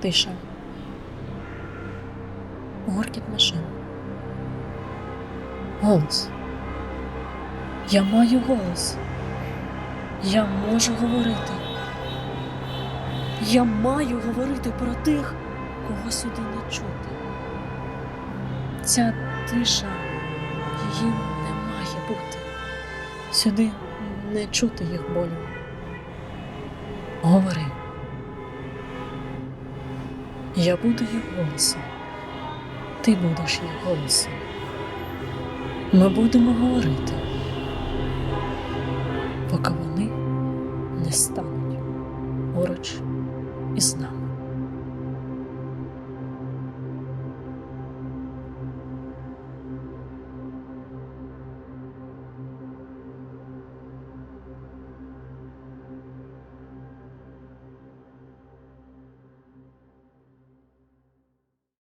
Тиша. Гуркіт машин. Голос. Я маю голос. Я можу говорити. Я маю говорити про тих, кого сюди не чути. Ця тиша, її не має бути. Сюди не чути їх болю. Говори. Я буду їх голосом. Ти будеш її голосом. Ми будемо говорити, поки вони не стануть поруч із нами.